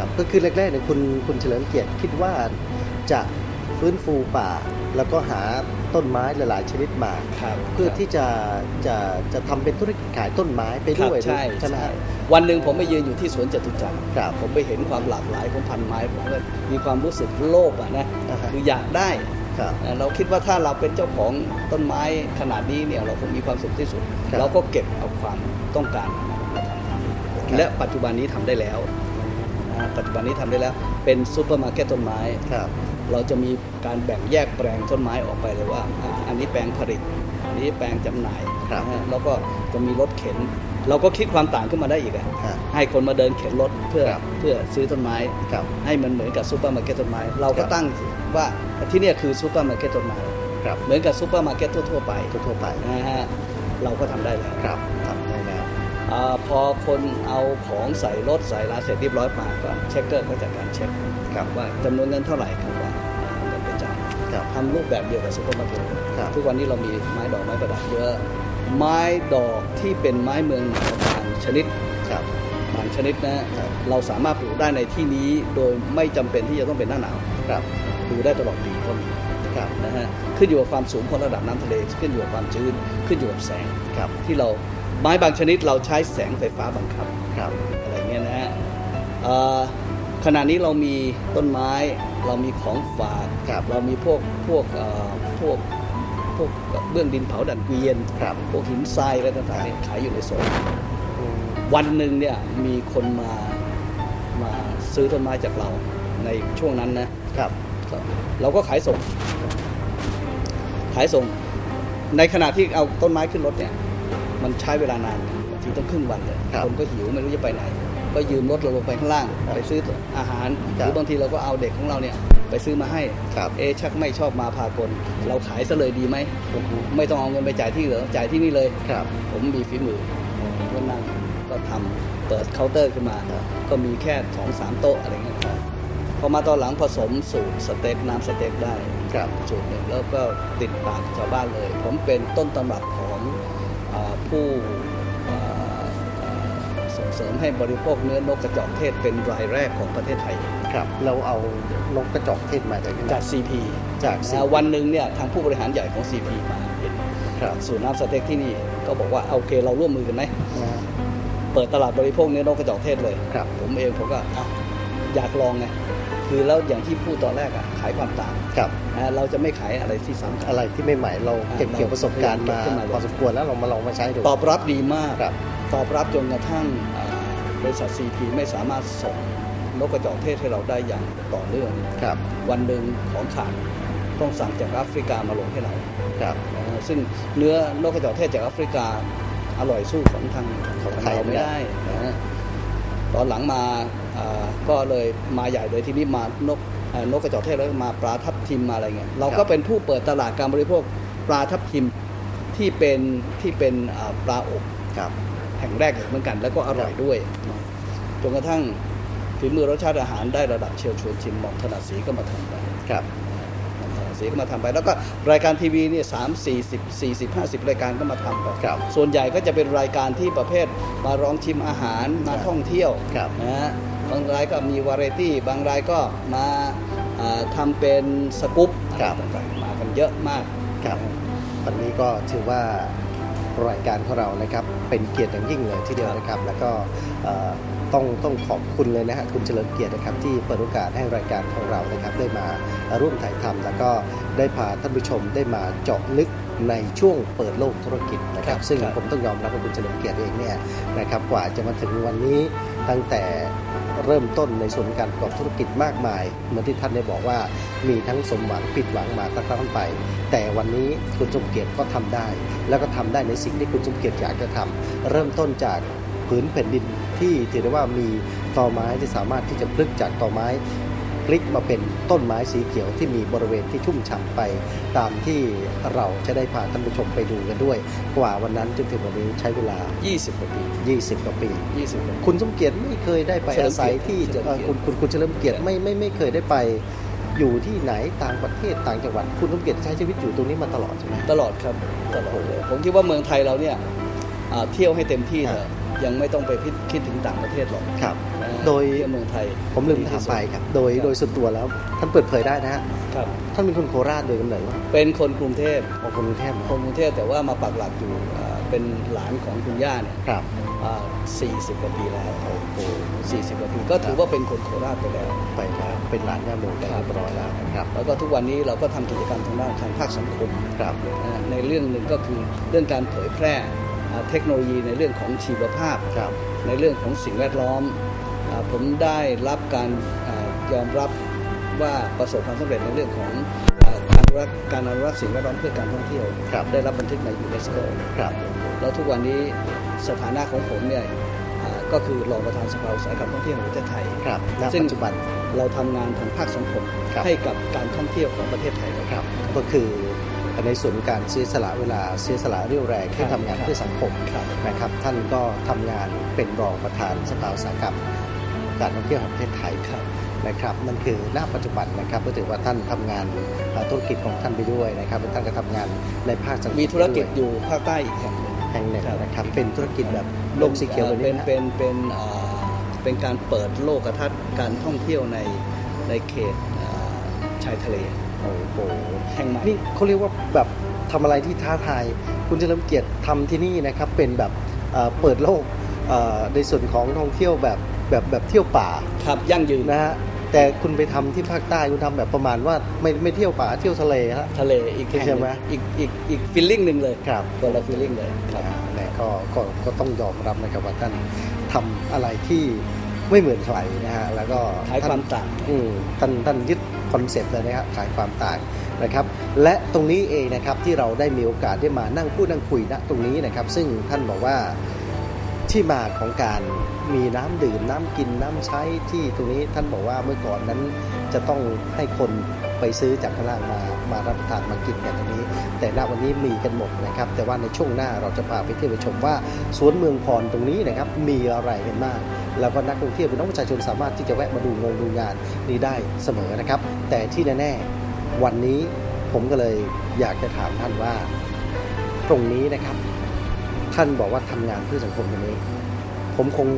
ครับก็คือแรกๆเนี่ยคุณคุณเฉลิมเกียรติคิดว่าจะฟื้นฟูป่า แล้วก็หาต้นไม้หลายๆชนิดมาครับเพื่อที่จะจะจะทำเป็นธุรกิจขายต้นไม้ไปครับด้วยใช่ใช่ไหมใช่ฮะวันหนึ่งผมไปยืนอยู่ที่สวนจตุจักรครับผมไปเห็นความหลากหลายของพันไม้ผมก็มีความรู้สึกโลภอะนะอ่าฮะคืออยากได้ครับเอ่อเราคิดว่าถ้าเราเป็นเจ้าของต้นไม้ขนาดนี้เนี่ยเราคงมีความสุขที่สุดครับเราก็เก็บเอาความต้องการมาทำครับและปัจจุบันนี้ทำได้แล้วนะ ปัจจุบันนี้ทำได้แล้ว เป็นซูเปอร์มาร์เก็ตต้นไม้ครับเราจะมีการแบ่งแยกแปลงต้นไม้ออกไปเลยว่าอะอันนี้แปลงผลิตอันนี้แปลงจำหน่ายครับนะฮะแล้วก็จะมีรถเข็น เราก็คิดความต่างขึ้นมาได้อีกอะฮะให้คนมาเดินเข็นรถเพื่อครับเพื่อซื้อต้นไม้ครับให้มันเหมือนกับซูเปอร์มาร์เก็ตต้นไม้ เราคก็รับตั้งว่าที่เนี่ยคือซูเปอร์มาร์เก็ตต้นไม้ครับเหมือนกับซูเปอร์มาร์เก็ตทั่วๆไปทั่วๆไปนะฮะเราก็ทำได้แล้วครับทำได้แล้ว อาพอคนเอาของใส่รถใส่ลาเสร็จเรียบร้อยมาก็เช็คเกอร์ก็จัดการเช็คครับว่าจำนวนเงินเท่าไหร่ครับว่าเอาเงินไปจ่ายครับทำรูปแบบเดียวกับซูเปอร์มาร์เก็ตครับทุกวันนี้เรามีไม้ดอกไม้ประดับเยอะ ไม้ดอกที่เป็นไม้เมืองหนาวบางชนิดครับบางชนิดนะครับเราสามารถปลูกได้ในที่นี้โดยไม่จำเป็นที่จะต้องเป็นหน้าหนาวครับปลูกได้ตลอดปีก็มีครับนะฮะขึ้นอยู่กับความสูงของระดับน้ำทะเลขึ้นอยู่กับความชื้นขึ้นอยู่กับแสงครับที่เรา ไม้บางชนิดเราใช้แสงไฟฟ้าบังคับครับอะไรเงี้ยนะฮะเอ่อขณะนี้เรามีต้นไม้เรามีของฝากครับเรามีพวกพวกเอ่อพวกพวกเบื้องดินเผาดันเกวียนครับพวกหินทรายอะไรต่างๆเนี่ยขายอยู่ในโซนอืมวันหนึ่งเนี่ยมีคนมามาซื้อต้นไม้จากเราในช่วงนั้นนะครับเราก็ขายส่ง ขายส่ง ในขณะที่เอาต้นไม้ขึ้นรถเนี่ย มันใช้เวลานานบางทีต้องครึ่งวันเลยครับคนก็หิวไม่รู้จะไปไหน ก็ยืมรถเราลงไปข้างล่างครับไปซื้ออาหารหครับรือบางทีเราก็เอาเด็กของเราเนี่ยไปซื้อมาให้ครับเอะชักไม่ชอบมาพากลเราขายซะเลยดีไหมอือฮึไม่ต้องเอาเงินไปจ่ายที่เหลือจ่ายที่นี่เลยครับ ผมมีฝีมือผมก็นั่งก็ทำเปิดเคาน์เตอร์ขึ้นมาครับก็มีแค่สองสามโต๊ะอะไรเงี้ยครับพอมาตอนหลังผสมสูตรสเต็กน้ำสเต็กได้ครับสูตรหนึ่งแล้วก็ติดปากชาวบ้านเลย ผมเป็นต้นตำรับของอา ผู้อ่าอ่าส่งเสริมให้บริโภคเนื้อนกกระจอกเทศเป็นรายแรกของประเทศไทย ครับ เราเอานกกระจอกเทศมาจากที่ไหนจาก CP จากอ่า CP วันหนึ่งเนี่ยทางผู้บริหารใหญ่ของ CP มาเห็นครับสูตรน้ำสเต็กที่นี่ก็บอกว่าโอเคเราร่วมมือกันไหมนะฮะเปิดตลาดบริโภคเนื้อนกกระจอกเทศเลย ครับ ผมเองผมก็อะอยากลองไง คือแล้วอย่างที่พูดตอนแรกอะขายความต่างครับนะเราจะไม่ขายอะไรที่ซ้ำกันอะไรที่ไม่ใหม่เราเก็บอ่าเกี่ยวประสบการณ์มาเก็บขึ้นมาพอสมควรแล้วเรามาลองมาใช้ดูตอบรับดีมากครับตอบรับจนกระทั่งอ่าบริษัทซีพีไม่สามารถส่งนกกระจอกเทศให้เราได้อย่างต่อเนื่องครับ วันหนึ่งของขาดต้องสั่งจากแอฟริกามาลงให้เราครับนะฮะซึ่งเนื้อนกกระจอกเทศจากแอฟริกาอร่อยสู้ของทางของทางไทยเราไม่ไม่ได้ได้นะฮะตอนหลังมาอ่า ก็เลยมาใหญ่เลยทีนี้มานกเอ่อนกกระจอกเทศแล้วก็มาปลาทับทิมมาอะไรเงี้ยเราก็เป็นผู้เปิดตลาดการบริโภคปลาทับทิมที่เป็นที่เป็นอ่าปลาอบครับแห่งแรกเหมือนกัน แล้วก็อร่อยด้วยจนกระทั่งฝีมือรสชาติอาหารได้ระดับเชียวชวนชิมหมอมถนัดสีก็มาทำไปครับหม่อมถนัดสีก็มาทำไป แล้วก็รายการทีวีเนี่ยสามสี่สิบสี่สิบห้าสิบรายการก็มาทำไปครับส่วนใหญ่ก็จะเป็นรายการที่ประเภทมาร้องชิมอาหารมาท่องเที่ยวครับนะฮะ บางรายก็มีวาไรตี้บางรายก็มาอ่าทำเป็นสกู๊ปครับอะไรต่างๆมากันเยอะมากครับวันนี้ก็ถือว่ารายการของเรานะครับเป็นเกียรติอย่างยิ่งเลยทีเดียวนะครับ แล้วก็เอ่อต้องต้องขอบคุณเลยนะฮะคุณเฉลิมเกียรตินะครับที่เปิดโอกาสให้รายการของเรานะครับได้มาร่วมถ่ายทำแล้วก็ได้พาท่านผู้ชมได้มาเจาะลึกในช่วงเปิดโลกธุรกิจนะครับครับซึ่งครับผมต้องยอมรับว่าคุณเฉลิมเกียรติเองเนี่ยนะครับกว่าจะมาถึงวันนี้ตั้งแต่เริ่มต้นในส่วนการประกอบธุรกิจมากมาย เหมือนที่ท่านได้บอกว่ามีทั้งสมหวังผิดหวังมาตั้งแต่ต้นไป แต่วันนี้คุณสมเกียรติก็ทำได้ แล้วก็ทำได้ในสิ่งที่คุณสมเกียรติอยากจะทำเริ่มต้นจากผืนแผ่นดินที่ถือได้ว่ามีตอไม้ที่สามารถที่จะพลึกจากตอไม้ พลิกมาเป็นต้นไม้สีเขียวที่มีบริเวณที่ชุ่มฉ่ำไป ตามที่เราจะได้พาท่านผู้ชมไปดูกันด้วย กว่าวันนั้นจนถึงวันนี้ใช้เวลา 20กว่าปี 20กว่าปี 20กว่าปีคุณสมเกียรติไม่เคยได้ไปเฉลิอามศัยเกียรติที่จะเฉลิมเกียรติเอ่อคุณคุณคุณเฉลิมเกียรติไม่ไม่ไม่เคยได้ไปอยู่ที่ไหนต่างประเทศต่างจังหวัด คุณสมเกียรติใช้ชีวิตอยู่ตรงนี้มาตลอดใช่ไหมตลอดครับตลอดเลยผมคิดว่าเมืองไทยเราเนี่ยอ่าเที่ยวให้เต็มที่เถอะ ยังไม่ต้องไปคิดคิดถึงต่างประเทศหรอกครับนะฮะโดยเที่ยวเมืองไทย ผมลืมถามไปครับ โดยครับโดยส่วนตัวแล้วท่านเปิดเผยได้นะฮะครับท่านเป็นคนโคราชโดยกำเนิดว่าเป็นคนกรุงเทพของคนกรุงเทพนะคนกรุงเทพแต่ว่ามาปักหลักอยู่อ่าเป็นหลานของคุณย่าเนี่ยครับอ่า40กว่าปีแล้วโอ้โห40กว่าปีก็ถือว่าเป็นคนโคราชไปแล้วไปแล้วเป็นหลานย่าโมไปเรียบร้อยแล้วนะครับ แล้วก็ทุกวันนี้เราก็ทำกิจกรรมทางด้านทางภาคสังคมครับนะฮะในเรื่องหนึ่งก็คือเรื่องการเผยแพร่อ่า เทคโนโลยีในเรื่องของชีวภาพครับในเรื่องของสิ่งแวดล้อมอาผมได้รับการอายอมรับว่าประสบความสำเร็จในเรื่องของอาการอนุรักษ์การอนุรักษ์สิ่งแวดล้อมเพื่อการท่องเที่ยวครับได้รับบันทึกในยูเนสโกครับแล้วทุกวันนี้สถานะของผมเนี่ยอ่าก็คือรองประธานสภาอุตสาหกรรมท่องเที่ยวแห่งประเทศไทยครับณซึ่งปัจจุบันเราทำงานทางภาคสังคมครับให้กับการท่องเที่ยวของประเทศไทยครับครับก็คือ ในส่วนของการเสียสละเวลาเสียสละเรี่ยวแรงที่ครับทำงานเพื่อสังคมครับนะครับท่านก็ทำงานเป็นรองประธานสภาอุตสาหกรรม การท่องเที่ยวแห่งประเทศไทยครับนะครับนั่นคือณปัจจุบันนะครับก็ถือว่าท่านทำงานเอ่อธุรกิจของท่านไปด้วยนะครับแล้วท่านก็ทำงานในภาคสังคมมีธุรกิจด้วยอยู่ภาคใต้อีกแห่งหนึ่งแห่งหนึ่งครับนะครับเป็นธุรกิจแบบโลกสีเขียวแบบเป็นี้นนะเป็นเป็นอ่าเป็นการเปิดโลกทัศน์การท่องเที่ยวในในเขตอ่าชายทะเล โอ้โหแห่งใหม่นี่เขาเรียกว่าแบบทำอะไรที่ท้าทาย คุณเฉลิมเกียรติทำที่นี่นะครับ เป็นแบบเอ่อเปิดโลกเอ่อในส่วนของท่องเที่ยวแบบแบบแบบเที่ยวป่าครับยั่งยืนนะฮะแต่คุณไปทำที่ภาคใต้คุณทำแบบประมาณว่าไม่ไม่เที่ยวป่าเที่ยวทะเลฮะทะเลอีกแห่งใช่หไหมนึ่งอีกอีกอีกฟีลลิ่งหนึ่งเลยครับคนละฟีลลิ่งเลยครับนะฮะแต่ก็ก็ก็ต้องยอมรับนะครับว่าท่านทำอะไรที่ไม่เหมือนใครนะฮะแล้วก็ขายคท่วานมต่างอืมท่านท่านยึด คอนเซปต์เลยนะครับขายความต่างนะครับ และตรงนี้เองนะครับที่เราได้มีโอกาสได้มานั่งพูดนั่งคุยณตรงนี้นะครับ ซึ่งท่านบอกว่าที่มาของการมีน้ำดื่มน้ำกินน้ำใช้ที่ตรงนี้ท่านบอกว่าเมื่อก่อนนั้นจะต้องให้คนไปซื้อจากข้างล่างมา มารับประทานมากินกันตรงนี้ แต่ณวันนี้มีกันหมดนะครับ แต่ว่าในช่วงหน้าเราจะพาไปเที่ยวไปชมว่าสวนเมืองพรตรงนี้นะครับมีอะไรกันบ้างแล้วก็นักท่องเที่ยวเป็นน้องประชาชนสามารถที่จะแวะมาดูงงดูงานนี้ได้เสมอนะครับ แต่ที่แน่ๆวันนี้ผมก็เลยอยากจะถามท่านว่า ตรงนี้นะครับ ท่านบอกว่าทำงานเพื่อสังคมตรงนี้ ผมคง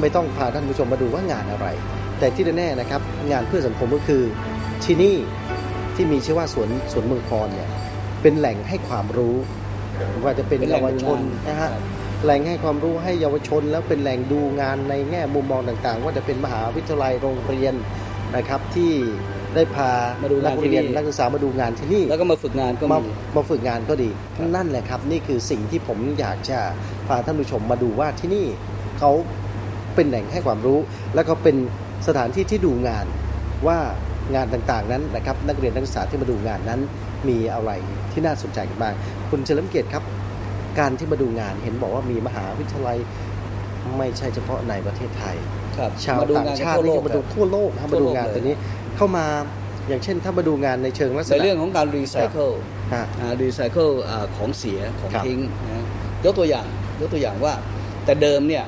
ไม่ต้องพาท่านผู้ชมมาดูว่างานอะไร แต่ที่แน่ๆนะครับ งานเพื่อสังคมก็คือที่นี่ ที่มีชื่อว่าสวนสวนเมืองพรเนี่ยเป็นแหล่งให้ความรู้ว่าจะเป็นเป็นแหล่เยางวชนดูงานนะฮะครับแหล่งให้ความรู้ให้เยาวชน แล้วเป็นแหล่งดูงานในแง่มุมมองต่างๆ ว่าจะเป็นมหาวิทยาลัยโรงเรียนนะครับที่ได้พามาดูงานนักเรียนที่นี่นักศึกษามาดูงานที่นี่ แล้วก็มาฝึกงานก็มามีมาฝึกงานก็ดีครับนั่นแหละครับ นี่คือสิ่งที่ผมอยากจะพาท่านผู้ชมมาดูว่าที่นี่เขาเป็นแหล่งให้ความรู้ แล้วก็เป็นสถานที่ที่ดูงานว่า งานต่างๆนั้นนะครับนักเรียนนักศึกษาที่มาดูงานนั้น มีอะไรที่น่าสนใจกันบ้างคุณเฉลิมเกียรติครับ การที่มาดูงานเห็นบอกว่ามีมหาวิทยาลัยไม่ใช่เฉพาะในประเทศไทยครับชาวมาดูต่างงานชาติทั่วโลนี่กก็มาดูครับทั่วโลกครับทั่มาวโลดูกงานเลยตัวนี้เข้ามาอย่างเช่นถ้ามาดูงานในเชิงลักษในณะเรื่องของการรีไซเคิลฮะรีไซเคิลของเสียของครับทิ้งนะยกตัวอย่างยกตัวอย่างว่า แต่เดิมเนี่ย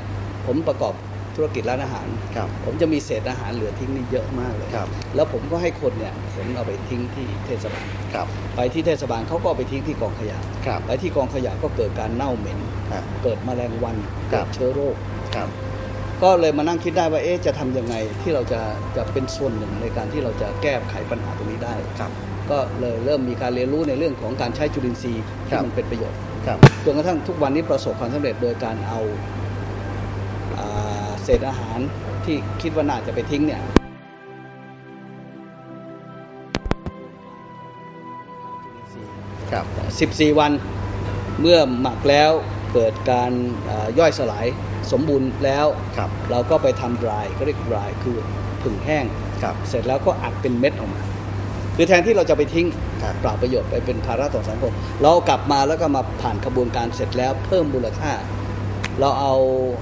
ผมประกอบ ธุรกิจร้านอาหาร ครับ ผมจะมีเศษอาหารเหลือทิ้งนี่เยอะมากเลยครับ แล้วผมก็ให้คนเนี่ยขนเอาไปทิ้งที่เทศบาล ครับ ไปที่เทศบาลเขาก็เอาไปทิ้งที่กองขยะ ครับ ไปที่กองขยะก็เกิดการเน่าเหม็นฮะเกิดแมลงวันครัเกิบ ดเชื้อโรค ครับ ก็เลยมานั่งคิดได้ว่าเอ๊ะจะทำยังไงที่เราจะจะเป็นส่วนหนึ่งในการที่เราจะแก้ไขปัญหาตรงนี้ได้ ครับ ก็เลยเริ่มมีการเรียนรู้ในเรื่องของการใช้จุลินทรีย์ครัที่บ มันเป็นประโยชน์ ครับ จนกระทั่งทุกวันนี้ประสบความสำเร็จโดยการเอาอ่า เศษอาหารที่คิดว่าน่าจะไปทิ้งเนี่ยครับ14 วันเมื่อหมักแล้วเกิดการอ่าย่อยสลายสมบูรณ์แล้วครับเราก็ไปทำ dry ก็เรียก dry คือผึ่งแห้งครับเสร็จแล้วก็อัดเป็นเม็ดออกมา คือแทนที่เราจะไปทิ้งครับเปล่าประโยชน์ไปเป็นภาระต่อสังคม เรากลับมาแล้วก็มาผ่านกระบวนการเสร็จแล้วเพิ่มมูลค่า เราเอา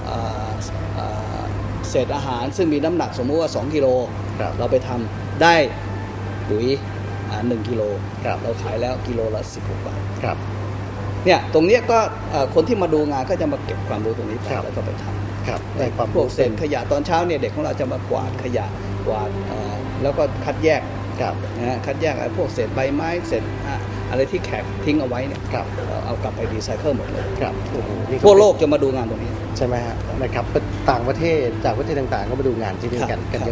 อ่าอ่า เศษอาหาร ซึ่งมีน้ำหนักสมมุติว่า 2 กิโล ครับ เราไปทำได้ปุ๋ยอ่า1กิโล ครับ เราขายแล้วกิโลละ 16 บาท ครับ เนี่ย ตรงเนี้ยก็เอ่อคนที่มาดูงานก็จะมาเก็บความรู้ตรงนี้ไปครับ แล้วก็ไปทำครับในความพวกรู้เศษขยะตอนเช้าเนี่ยเด็กของเราจะมากวาดขยะกวาดเอ่อแล้วก็คัดแยก ครับ นะฮะคัดแยกไอ้พวกเศษใบไม้เศษอะ อะไรที่แข็งทิ้งเอาไว้เนี่ยครับเอาเอากลับไปรีไซเคิลหมดเลยครับโอ้โหนี่ทั่วโลกจะมาดูงานตรงนี้ ใช่ไหมฮะนะครับต่างประเทศจากประเทศต่างๆ ก็มาดูงานที่นี่กันกันเยอะ